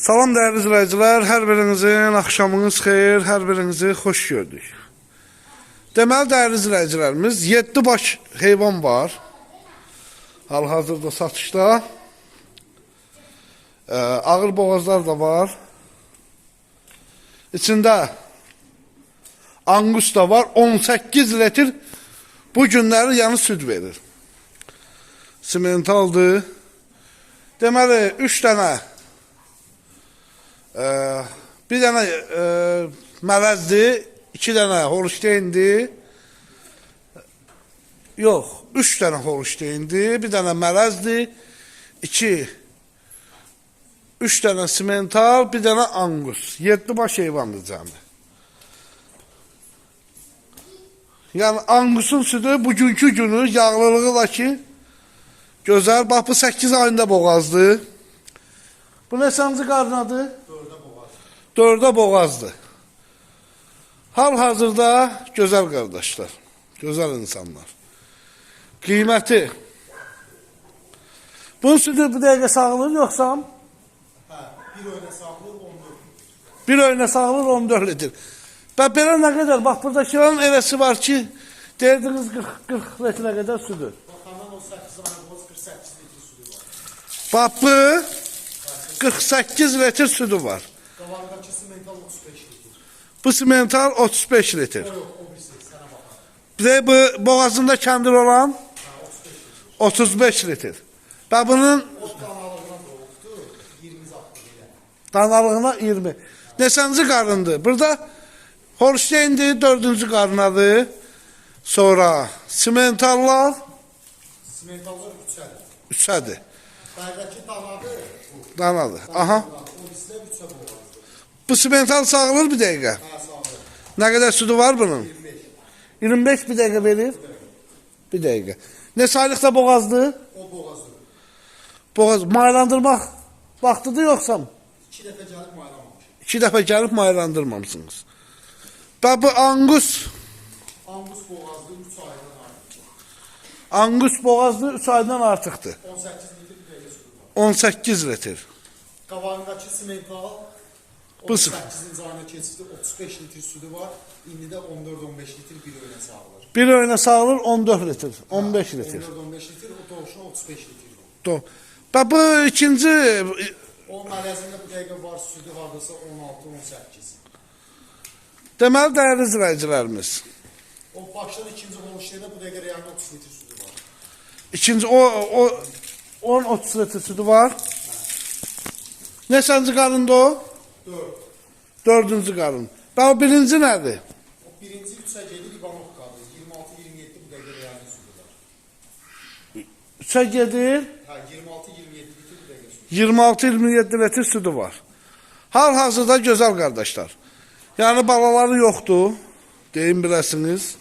Salam değerli izləyicilər, hər birinizin axşamınız xeyir, hər birinizi xoş gördük. Deməli değerli izləyicilərimiz 7 baş heyvan var. Hal-hazırda satışda. Ee, ağır boğazlar da var. İçində Angus da var. 18 litr bu günləri yanı süd verir. Simentaldır. Deməli 3 dənə e, bir dənə e, mələzdir, 2 dənə Holsteindir. Yox, 3 dənə Holsteindir, bir dənə mələzdir, 2 3 dənə simental, bir dənə Angus. 7 baş heyvandır cəmi. Yəni Angus'un südü bugünkü günü yağlılığı da ki gözəl. Bax bu 8 ayında boğazdır. Bu neçənci qarnadır? Dördə boğazdır. Hal-hazırda gözəl qardaşlar, gözəl insanlar. Qiyməti Bunun südü bir dəqiqə sağılır yoxsa Hə, bir öynə sağlıq 14. bir öynə sağılır 14 litr. Və belə nə qədər, bax buradakilərin evəsi var ki, deyirdiniz 40, 40 litrə qədər südü. Baxandan 18 ayımız 48 litr suyu var. Bax bu 48 litr südü var. Qabağındakı simental 35 litr. Bu simental 35 litr. Yox, o birisi sənə baxar. Bir de bu boğazında kendir olan 35 litr. Və bunun O kanalına doğubdu, 20 zaptı belə. danalığına 20. Neçənci qarındır? Burada Holstein'dir, dördüncü qarınadır. Sonra simentallar Simentallar 3-ədir. üçədir. Bərdəki danadır. Danadır. Aha. O birisi də 3-ə boğazdır. Bu simental sağılır bir sağlıq. Ne kadar sütü var bunun? 25. 25 bir dəqiqə verir. Bir dəqiqə. Ne saylıqda boğazdır? O boğazdır. Boğaz maylandırmaq vaxtıdır yoxsa? 2 dəfə gəlib maylamamış. İki dəfə gəlib maylandırmamışsınız. Bu Angus, Angus boğazdır 3 aydan artıq. Angus boğazlı 3 aydan artıqdır. 18 litr bir dəqiqə suyu var. 18 litr. Qabağındakı simental Bu 18-ci ayına keçdi, 35 litr suyu var. İndi də 14-15 litr bir öynə sağlır. Bir öynə sağılır 14 litr, 15 litr. 14-15 litr, o doğuşuna 35 litr. Do. Və bu ikinci O məlazimdə bu dəqiqə var südü hardasa 16-18. deməli dəyərli izləyicilərimiz. O başdan ikinci qonşuda bu dəqiqə realda 30 litr südü var. İkinci o o 10 30 litr sütü var. Neçənci qarında o? 4. Dördüncü qarın. Və o birinci nədir? O birinci üçə gedir İvanovkadır. 26-27 bu dəqiqə realda südü var. Üçə gedir. Hə, 26-27 litr bu dəqiqə südü. 26-27 litr sütü var. Hal-hazırda gözəl qardaşlar. Yəni balaları yoxdur. Deyim biləsiniz.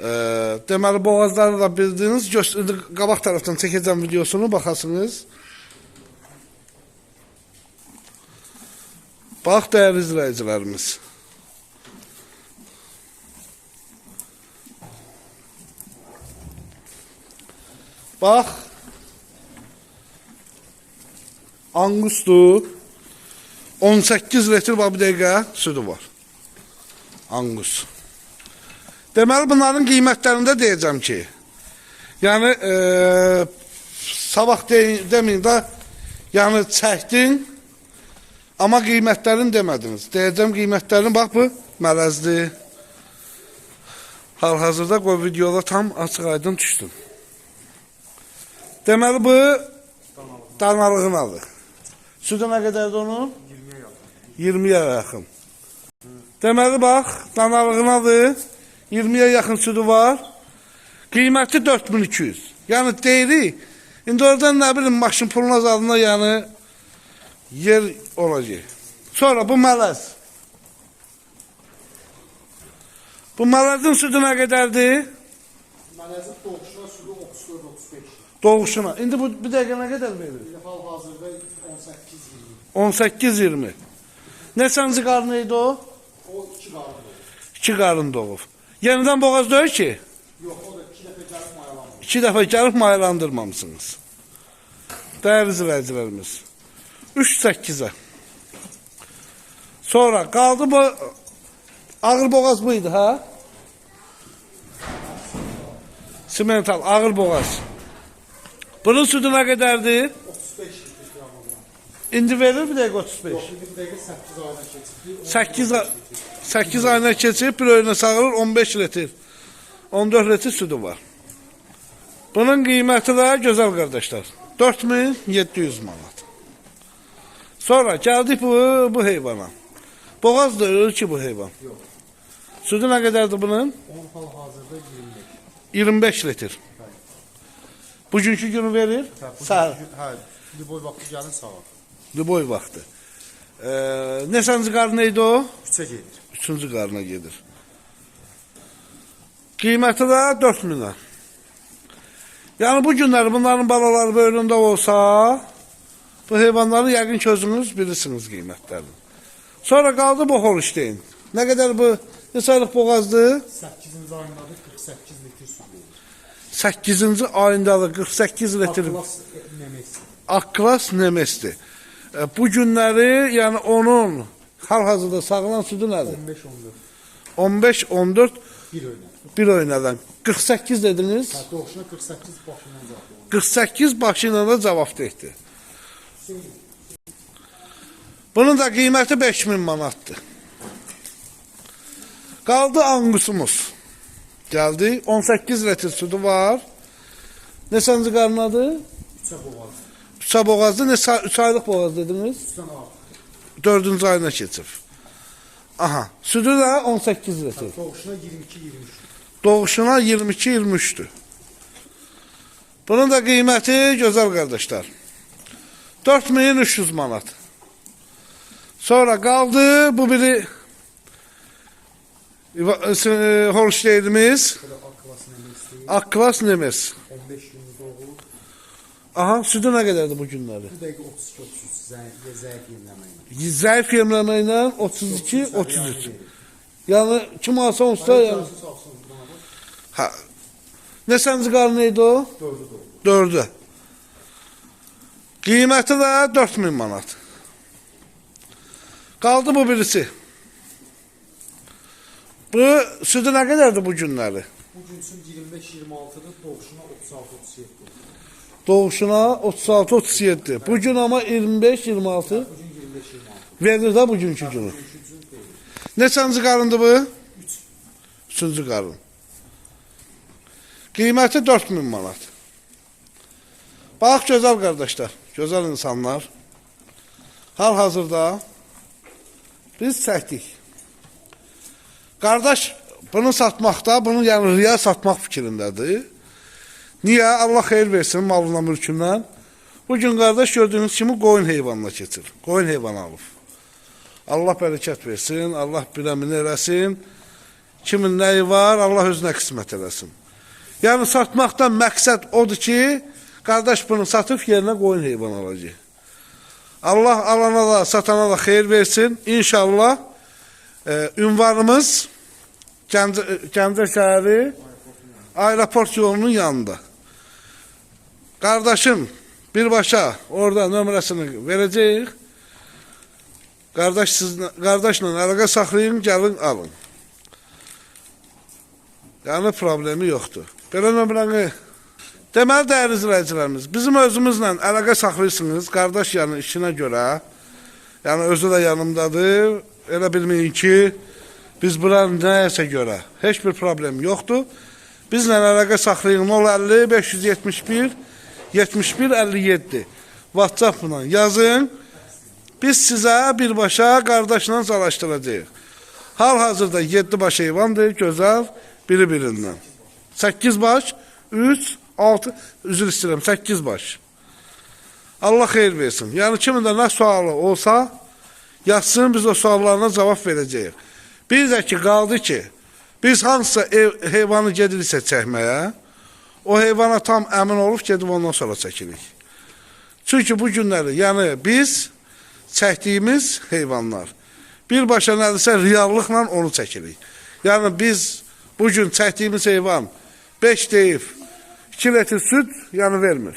Ee, deməli boğazları da bildiniz. Göz, qabaq tərəfdən çəkəcəm videosunu baxasınız. Bax dəyərli izləyicilərimiz. Bax. Angustur. 18 litr bax bir dəqiqə südü var. Angus. Deməli bunların qiymətlərində deyəcəm ki, yəni e, sabah de, deməyin də, yəni amma qiymətlərini demədiniz. Deyəcəm qiymətlərini bax bu mələzdir. Hal-hazırda qoy videoda tam açıq aydın düşdüm. Deməli bu danalığın alır. Südü nə qədərdir onun? 20-yə yaxın. 20-yə yaxın. Danalığın alır. 20-yə yaxın südü var. Qiyməti 4200. Yəni deyirik, indi oradan nə bilim maşın pulun azalığına yəni yer olacaq. Sonra bu mələz. Bu mələzin südü nə qədərdir? Məlazim doğuşuna südü 34-35. Doğuşuna. İndi bu bir dəqiqə nə qədər verir? Hal-hazırda 18-20. 18-20. Neçənci qarnı idi o? O 2 qarı olur. İki qarın doğub. Yenidən boğaz deyil ki, Yox, o da 2 dəfə gəlib mayalanmış. iki dəfə gəlib mayalandırmamışsınız. Dəyərli izləyicilərimiz. 3.8'ə. Sonra qaldı bu ağır boğaz buydu ha? Simental ağır boğaz. Bunun sütü nə qədərdir? 35 litr gramı. İndi verir bir dəqiqə 35. Yok, şimdi bir dakika 8 aydan keçib. 8 ay- 8 ayına keçib bir öynə sağılır 15 litr. 14 litr sütü var. Bunun qiyməti də gözəl qardaşlar. 4700 manat. Sonra gəldik bu bu heyvana. Boğaz da ölür ki bu heyvan. Yok. Sütü nə qədərdir bunun? 10 hal hazırda 25. 25 litr. Bugünkü günü verir. Sağ. Ha, Liboy vakti gəlin sağa. Boy vaxtı. Ee, neçənci qarnı idi o? Üçə gedir. Üçüncü qarına gedir. Qiyməti də 4000 lira. Yəni bu günləri bunların balaları böyründə olsa, bu heyvanları yəqin ki özünüz bilirsiniz qiymətlərini. Sonra qaldı bu Holstein. Nə qədər bu neçə aylıq boğazdır? 8-ci ayındadır 48 litr su verir. 8-ci ayındadır 48 litr Atlas Nemes. Aklas Nemes'ti. E, bu günləri yəni onun hal-hazırda sağlam südü nədir? 15 14 15-14 bir öynə. bir oynadan. 48 dediniz. Doğuşuna 48 başından zaten. 48 başı ilə də cavab. Bunun da qiyməti 5000 manatdır. Qaldı angusumuz. Gəldi. 18 litr südü var. Neçənci qarnadır? Üçə boğaz. Üç boğazdı. Neçə 3 aylıq boğaz dediniz? 4-cü ayına keçib. Aha. Südü də 18 litr. Doğuşuna 22 23. Doğuşuna 22-23'tü. Bunun da qiyməti gözəl qardaşlar. 4300 manat. Sonra qaldı bu biri e, Holsteynimiz Belə Atlas Nemes. Aklas Nemes. 15 günlük doğum. Aha, südü nə qədərdir bu günləri? Bu dəqiqə 32 33 zəif zəif yemləməklə. Zəif yemləmə ilə 32 33. Yəni kim alsa onsa yəni ha. Neçənci qarnı idi o? Dördü. Dördü. Qiyməti də 4000 manat. Qaldı bu birisi. Bu südü nə qədərdir bu günləri? Bu gün üçün 25-26'dır, doğuşuna 36-37. Doğuşuna 36-37. Bu gün amma 25-26 Bu gün 25-26. verir də bugünkü günü. Neçənci qarındır bu? Üçüncü qarın. Qiyməti 4000 manat. Bax gözəl qardaşlar, gözəl insanlar. Hal-hazırda biz çəkdik. Qardaş bunu satmaqda, bunu yəni riya satmaq fikrindədir. Niyə? Allah xeyir versin malına, mülkündən. Bu gün qardaş gördüyünüz kimi qoyun heyvanına keçir. Qoyun heyvanı alıb. Allah bərəkət versin, Allah biləmini eləsin. Kimin nəyi var, Allah özünə qismət eləsin. Yəni satmaqdan məqsəd odur ki, qardaş bunu satıb yerinə qoyun heyvan alacaq. Allah alana da, satana da xeyir versin. İnşallah e, ünvanımız Gəncə, şəhəri aeroport yolunun yanında. Qardaşım birbaşa orada nömrəsini verəcəyik. Qardaş siz qardaşla əlaqə saxlayın, gəlin alın. Yəni problemi yoxdur. Belə nömrəni Deməli dəyərli izləyicilərimiz, bizim özümüzlə əlaqə saxlayırsınız, qardaş yəni işinə görə. Yəni özü də yanımdadır. Elə bilməyin ki, biz bura nəyəsə görə heç bir problem yoxdur. Bizlə əlaqə saxlayın 050 571 71 57 WhatsApp-la yazın. Biz sizə birbaşa qardaşla çalışdıracağıq. Hal-hazırda 7 baş heyvandır, gözəl, biri-birindən. 8 baş, 3, 6, üzr istəyirəm, 8 baş. Allah xeyir versin. Yəni kimin də nə sualı olsa, yazsın, biz o suallarına cavab verəcəyik. Bir də ki, qaldı ki, biz hansısa ev, heyvanı gediriksə çəkməyə, o heyvana tam əmin olub gedib ondan sonra çəkirik. Çünki bu günləri, yəni biz çəkdiyimiz heyvanlar birbaşa nədirsə reallıqla onu çəkirik. Yəni biz bu gün çəkdiyimiz heyvan 5 deyib 2 litr süd yəni vermir.